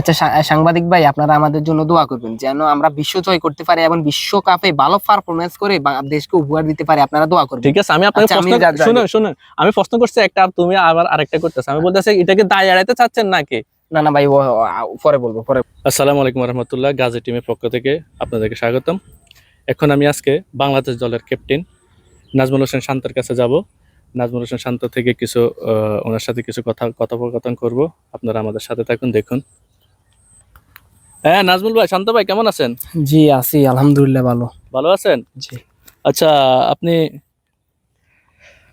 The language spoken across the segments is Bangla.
আচ্ছা সাংবাদিক ভাই আপনারা আমাদের জন্য দোয়া করবেন যেন আমরা বিশ্ব জয় করতে পারি এবং বিশ্বকাপে ভালো পারফরমেন্স করে দেশকে উপহার দিতে পারি। আপনারা দোয়া করবেন। ঠিক আছে আমি আপনাকে আচ্ছা, প্রশ্ন শুনুন শুনুন। আমি প্রশ্ন করছি একটা আর তুমি আবার আরেকটা করতেছ। আমি বলতেছি এটাকে দায় এড়াইতে চাচ্ছেন নাকি? না না ভাই পরে বলব পরে। আসসালামু আলাইকুম রহমতুল্লাহ গাজী টিমের পক্ষ থেকে আপনাদেরকে স্বাগতম। এখন আমি আজকে বাংলাদেশ দলের ক্যাপ্টেন নাজমুল হোসেন শান্তর কাছে যাব। নাজমুল হোসেন শান্ত থেকে কিছু আহ, ওনার সাথে কিছু কথা কথোপকথন করব। আপনারা আমাদের সাথে থাকুন দেখুন। হ্যাঁ নাজমুল ভাই শান্ত ভাই কেমন আছেন? জি আছি আলহামদুলিল্লাহ ভালো। ভালো আছেন? জি। আচ্ছা আপনি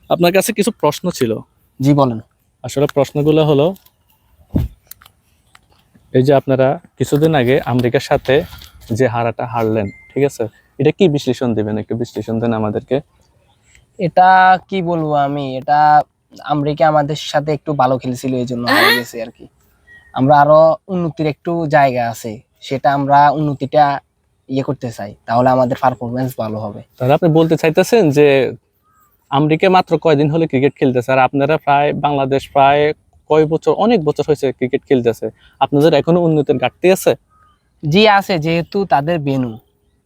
আপনার কাছে কিছু প্রশ্ন ছিল? জি বলেন। আসলে প্রশ্নগুলো হলো এই যে আপনারা কিছুদিন আগে আমেরিকার সাথে যে হারাটা হারলেন ঠিক আছে? এটা কি বিশ্লেষণ দিবেন? একটু বিশ্লেষণ দেন আমাদেরকে। এটা কি বলব আমি? এটা আমেরিকা আমাদের সাথে একটু ভালো খেলছিল এই জন্য হারে গেছে আর কি। আমরা আরও উন্নতির একটু জায়গা আছে সেটা আমরা উন্নতিটা ইয়ে করতে চাই তাহলে আমাদের পারফরমেন্স ভালো হবে। তাহলে আপনি বলতে চাইতেছেন যে আমেরিকা মাত্র কয়দিন হলে ক্রিকেট খেলতেছে আর আপনারা প্রায় বাংলাদেশ প্রায় কয় বছর অনেক বছর হয়েছে ক্রিকেট খেলতেছে। আপনাদের এখনও উন্নতির ঘাটতি আছে? জি আছে যেহেতু তাদের বেনু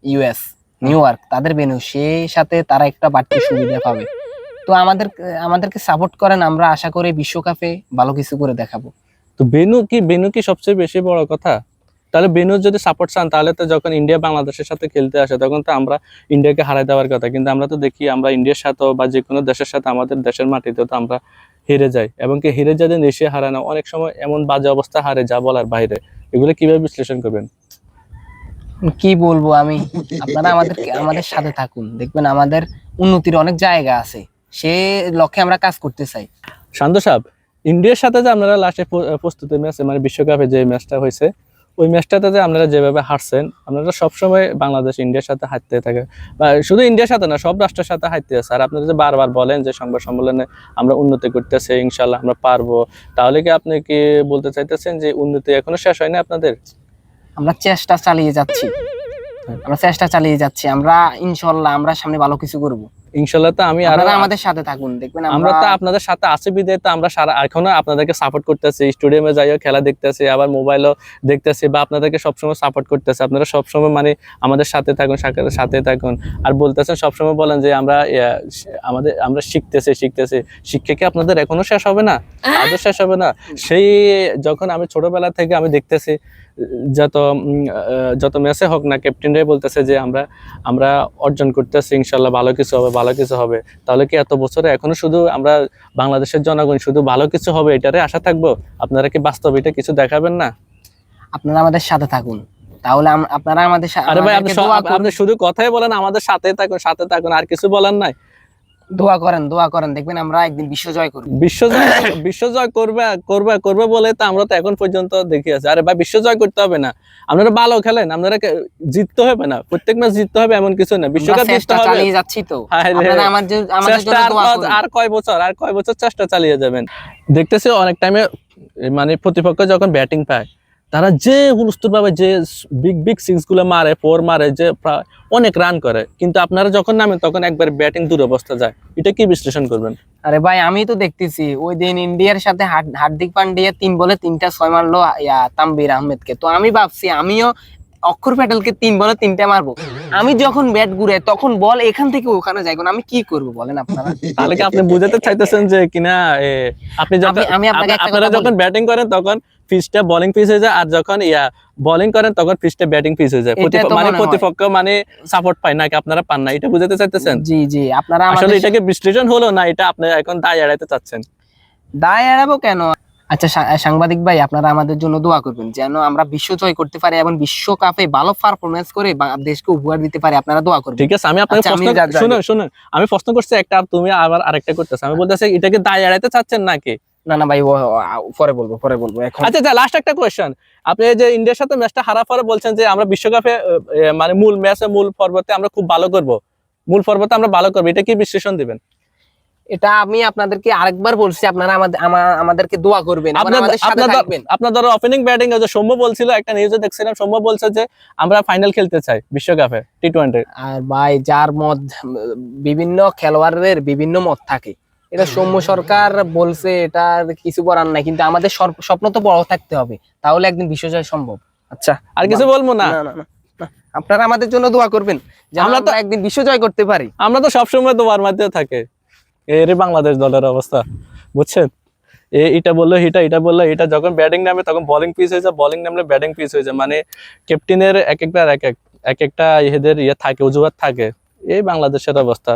ইউএস নিউ ইয়র্ক তাদের বেনু সেই সাথে তারা একটা বাড়তি সুবিধা পাবে। তো আমাদের আমাদেরকে সাপোর্ট করেন আমরা আশা করি বিশ্বকাপে ভালো কিছু করে দেখাবো। তো বেনু কি বেনু কি সবচেয়ে বেশি বড় কথা? তাহলে বেনু যদি সাপোর্ট চান তাহলে তো যখন ইন্ডিয়া বাংলাদেশের সাথে খেলতে আসে তখন তো আমরা ইন্ডিয়াকে হারাই দেওয়ার কথা। কিন্তু আমরা তো দেখি আমরা ইন্ডিয়ার সাথে বা যে কোনো দেশের সাথে আমাদের দেশের মাটিতে তো আমরা হেরে যাই। এবং কি হেরে যাদের দেশে হারানো অনেক সময় এমন বাজে অবস্থা হারে যা বলার বাইরে। এগুলো কীভাবে বিশ্লেষণ করবেন? কি বলব? আমি আপনারা আমাদের আমাদের সাথে থাকুন। দেখবেন আমাদের উন্নতির অনেক জায়গা আছে। সে লক্ষ্যে আমরা কাজ করতে চাই। শান্ত সাহেব ইন্ডিয়ার সাথে যে আপনারা লাস্টে প্রস্তুতি ম্যাচে মানে বিশ্বকাপে যে ম্যাচটা হয়েছে, ওই ম্যাচটাতে যে আপনারা যেভাবে হারছেন, আপনারা সবসময় বাংলাদেশ ইন্ডিয়ার সাথে হারতে থাকে। বা শুধু ইন্ডিয়ার সাথে না, সব রাষ্ট্রের সাথে হারতে আছে। আর আপনারা যে বারবার বলেন যে সংবাদ সম্মেলনে আমরা উন্নতি করতেছি, ইনশাল্লাহ আমরা পারব। তাহলে কি আপনি কি বলতে চাইতেছেন যে উন্নতি এখনও শেষ হয়নি আপনাদের? আমরা চেষ্টা চালিয়ে যাচ্ছি। আমরা চেষ্টা চালিয়ে যাচ্ছি। আমরা, ইনশাল্লাহ আমরা সামনে ভালো কিছু করব। ইনশাল্লাহ তো আমি আপনারা আমাদের সাথে থাকুন দেখবেন আমরা তো আপনাদের সাথে আছি বিদায় তো আমরা সারা এখনও আপনাদেরকে সাপোর্ট করতেছি স্টেডিয়ামে যাইও খেলা দেখতেছি আবার মোবাইলও দেখতেছি বা আপনাদেরকে সবসময় সাপোর্ট করতেছি। আপনারা সবসময় মানে আমাদের সাথে থাকুন সাথে- থাকুন। আর বলতেছেন সবসময় বলেন যে আমরা আমাদের আমরা শিখতেছি শিখতেছি। শিক্ষা কি আপনাদের এখনও শেষ হবে না? আদৌ শেষ হবে না? সেই যখন আমি ছোটবেলা থেকে আমি দেখতেছি যত উম, যত ম্যাচে হোক না ক্যাপ্টেনরাই বলতেছে যে আমরা আমরা অর্জন করতেছি ইনশাল্লাহ ভালো কিছু হবে ভালো কিছু হবে। তাহলে কি এত বছরে এখনও শুধু আমরা বাংলাদেশের জনগণ শুধু ভালো কিছু হবে এটারে আশা থাকব? আপনারা কি বাস্তব এটা কিছু দেখাবেন না? আপনারা আমাদের সাথে থাকুন। তাহলে আপনারা আমাদের সাথে আরে ভাই। আপনি শুধু কথাই বলেন আমাদের সাথে থাকুন সাথে থাকুন আর কিছু বলেন নাই। দোয়া করেন দোয়া করেন দেখবেন আমরা একদিন বিশ্ব জয় করব। বিশ্বজয় বিশ্বজয় করবে করবে করবে বলে তো আমরা তো এখন পর্যন্ত দেখি আছি। আরে ভাই বিশ্বজয় করতে হবে না। আপনারা ভালো খেলেন আপনারা জিততে হবে না। প্রত্যেক ম্যাচ জিততে হবে এমন কিছু না। বিশ্বকাপ জিততে চেষ্টা হবে। চালিয়ে যাচ্ছি তো। আপনারা আমার আমাদের চেষ্টা জন্য আর দোয়া করুন। আর কয় বছর আর কয় বছর চেষ্টা চালিয়ে যাবেন। দেখতেছি অনেক টাইমে মানে প্রতিপক্ষ যখন ব্যাটিং পায় তারা যে হুলস্থুল ভাবে যে বিগ বিগ সিক্সগুলো মারে ফোর মারে, যে অনেক রান করে, কিন্তু আপনারা যখন নামেন তখন একবার ব্যাটিং দুরবস্থা যায়। এটা কি বিশ্লেষণ করবেন? আরে ভাই আমি তো দেখতেছি, ওই দিন ইন্ডিয়ার সাথে হার্দিক পান্ডিয়া তিন বলে তিনটা ছয় মারলো তাম্বির আহমেদকে। তো আমি ভাবছি, আমিও অক্ষর প্যাটেলকে তিন বলে তিনটা মারবো। আমি যখন ব্যাট ঘুরে তখন বল এখান থেকে ওখানে যাই আমি কি করব বলেন আপনারা? তাহলে কি আপনি বুঝাতে চাইতেছেন যে কিনা আপনি যখন আমি- আপনাকে আপনারা যখন ব্যাটিং করেন তখন পিচটা বোলিং পিচ হয়ে যায়। আর যখন ইয়া বোলিং করেন তখন পিচটা ব্যাটিং পিচ হয়ে যায়। মানে প্রতিপক্ষ মানে সাপোর্ট পায় নাকি আপনারা পান না। এটা বুঝাতে চাইতেছেন? জি জি আপনারা আসলে এটাকে বিশ্লেষণ হলো না এটা আপনি এখন দায় এড়াইতে চাচ্ছেন। দায় এড়াবো কেন? আচ্ছা সাংবাদিক ভাই আপনারা আমাদের জন্য দোয়া করবেন যেন আমরা বিশ্ব জয় করতে পারি এবং বিশ্বকাপে ভালো পারফরমেন্স করে দেশকে উপহার দিতে পারি। আপনারা দোয়া করবেন। ঠিক আছে আমি আপনাকে আচ্ছা, প্রশ্ন যা- যা- শুনুন শুনুন। আমি প্রশ্ন করছি একটা আর তুমি আবার আরেকটা করতেছ। আমি বলতেছি এটাকে দায় এড়াইতে চাচ্ছেন নাকি? না না ভাই পরে বলব পরে বলব এখন। আচ্ছা আচ্ছা লাস্ট একটা কোয়েশ্চেন আপনি যে ইন্ডিয়ার সাথে ম্যাচটা হারা পরে বলছেন যে আমরা বিশ্বকাপে মানে মূল ম্যাচে মূল পর্বতে আমরা খুব ভালো করব। মূল পর্বতে আমরা ভালো করব এটা কি বিশ্লেষণ দিবেন? এটা আমি আপনাদেরকে আরেকবার বলছি আপনারা আমাদের আমাদেরকে দোয়া করবেন আপনার সাথে থাকবেন। আপনার ধরো ওপেনিং ব্যাটিং যে সৌম্য বলছিল একটা নিউজে দেখছিলাম সৌম্য বলছে যে আমরা ফাইনাল খেলতে চাই বিশ্বকাপে টি টোয়েন্টি আর ভাই যার মত বিভিন্ন খেলোয়াড়দের বিভিন্ন মত থাকে। এটা সৌম্য সরকার বলছে এটা কিছু করার নাই কিন্তু আমাদের স্বপ্ন তো বড় থাকতে হবে তাহলে একদিন বিশ্বজয় সম্ভব। আচ্ছা আর কিছু বলব না। আপনারা আমাদের জন্য দোয়া করবেন যে আমরা তো- একদিন বিশ্বজয় করতে পারি। আমরা তো সবসময় দোয়ার মধ্যে থাকে। এরই বাংলাদেশ দলের অবস্থা, বুঝছেন? এ, এটা বলল, এটা এটা বলল, এটা যখন ব্যাটিং নামে, তখন বলিং পিস হয়ে যায় বলিং নামলে ব্যাটিং পিস হয়ে যায়। মানে ক্যাপ্টেনের এক একবার এক এক এক একটা এদের ইয়ে থাকে, অজুহাত থাকে। এই বাংলাদেশের অবস্থা।